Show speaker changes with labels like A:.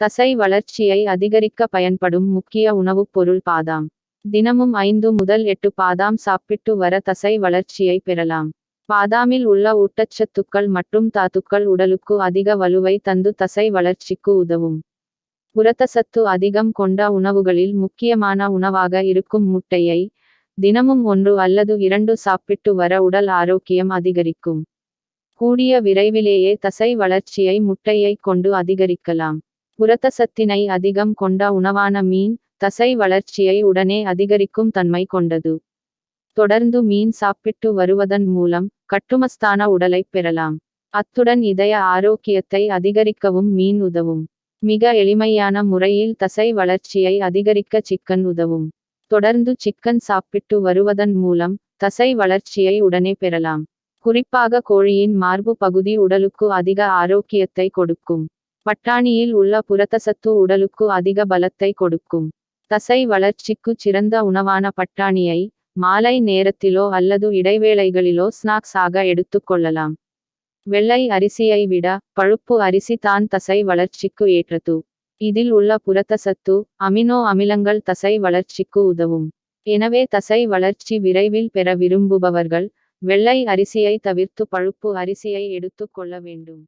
A: தசை வளர்ச்சியை அதிகரிக்க பயன்படும் முக்கிய உணவுப் பொருள் பாதாம். தினமும் ஐந்து முதல் எட்டு பாதாம் சாப்பிட்டு வர தசை வளர்ச்சியை பெறலாம். பாதாமில் உள்ள ஊட்டச்சத்துக்கள் மற்றும் தாத்துக்கள் உடலுக்கு அதிக வலுவை தந்து தசை வளர்ச்சிக்கு உதவும். புரதசத்து அதிகம் கொண்ட உணவுகளில் முக்கியமான உணவாக இருக்கும் முட்டையை தினமும் ஒன்று அல்லது இரண்டு சாப்பிட்டு வர உடல் ஆரோக்கியம் அதிகரிக்கும். கூடிய விரைவிலேயே தசை வளர்ச்சியை முட்டையை கொண்டு அதிகரிக்கலாம். புரதசத்தினை அதிகம் கொண்ட உணவான மீன் தசை வளர்ச்சியை உடனே அதிகரிக்கும் தன்மை கொண்டது. தொடர்ந்து மீன் சாப்பிட்டு வருவதன் மூலம் கட்டுமஸ்தான உடலைப் பெறலாம். அத்துடன் இதய ஆரோக்கியத்தை அதிகரிக்கவும் மீன் உதவும். மிக எளிமையான முறையில் தசை வளர்ச்சியை அதிகரிக்க சிக்கன் உதவும். தொடர்ந்து சிக்கன் சாப்பிட்டு வருவதன் மூலம் தசை வளர்ச்சியை உடனே பெறலாம். குறிப்பாக கோழியின் மார்பு பகுதி உடலுக்கு அதிக ஆரோக்கியத்தை கொடுக்கும். பட்டாணியில் உள்ள புரதசத்து உடலுக்கு அதிக பலத்தை கொடுக்கும். தசை வளர்ச்சிக்கு சிறந்த உணவான பட்டாணியை மாலை நேரத்திலோ அல்லது இடைவேளைகளிலோ ஸ்நாக்ஸ் ஆக எடுத்துக்கொள்ளலாம் வெள்ளை அரிசியை விட பழுப்பு அரிசி தான் தசை வளர்ச்சிக்கு ஏற்றது. இதில் உள்ள புரத்தசத்து அமினோ அமிலங்கள் தசை வளர்ச்சிக்கு உதவும். எனவே தசை வளர்ச்சி விரைவில் பெற விரும்புபவர்கள் வெள்ளை அரிசியை தவிர்த்து பழுப்பு அரிசியை எடுத்துக் கொள்ள வேண்டும்.